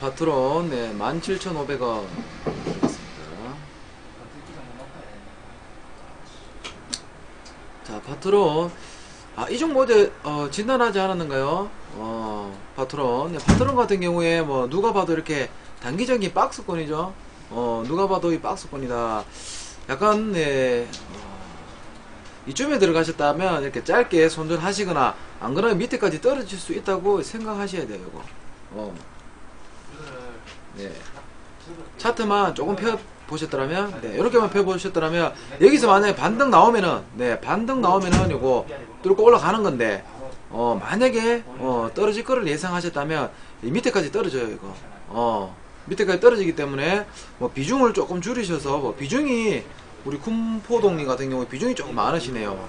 파트론 네 17,500원 드리겠습니다. 자 파트론 아 이 종목 어제 어, 진단하지 않았는가요? 어 파트론 네, 파트론 같은 경우에 뭐 누가 봐도 이렇게 단기적인 박스권이죠. 어 누가 봐도 이 박스권이다. 약간 네 어, 이쯤에 들어가셨다면 이렇게 짧게 손절하시거나 안 그러면 밑에까지 떨어질 수 있다고 생각하셔야 돼요. 이거. 어. 네. 차트만 조금 펴 보셨더라면 네, 이렇게만 펴 보셨더라면 여기서 만약에 반등 나오면은 네, 반등 나오면은 요거 뚫고 올라가는 건데 어, 만약에 어, 떨어질 거를 예상하셨다면 이 밑에까지 떨어져요, 이거. 어. 밑에까지 떨어지기 때문에 뭐 비중을 조금 줄이셔서 뭐 비중이 우리 쿰포동님 같은 경우에 비중이 조금 많으시네요.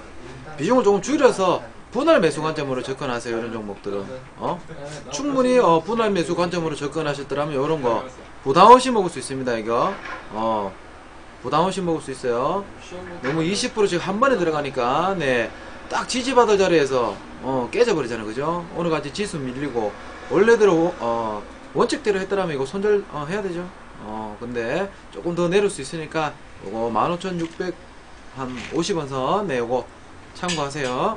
비중을 조금 줄여서 분할 매수 관점으로 접근하세요. 이런 종목들은 어? 충분히 어, 분할 매수 관점으로 접근하셨더라면 이런 거 부담 없이 먹을 수 있습니다. 이거 어, 부담 없이 먹을 수 있어요. 너무 20% 지금 한 번에 들어가니까 네. 딱 지지받을 자리에서 어, 깨져버리잖아요. 그죠? 오늘 같이 지수 밀리고 원래대로 어, 원칙대로 했더라면 이거 손절 어, 해야 되죠. 어, 근데 조금 더 내릴 수 있으니까 요거 15,600 한 50원 선, 네, 요거 참고하세요.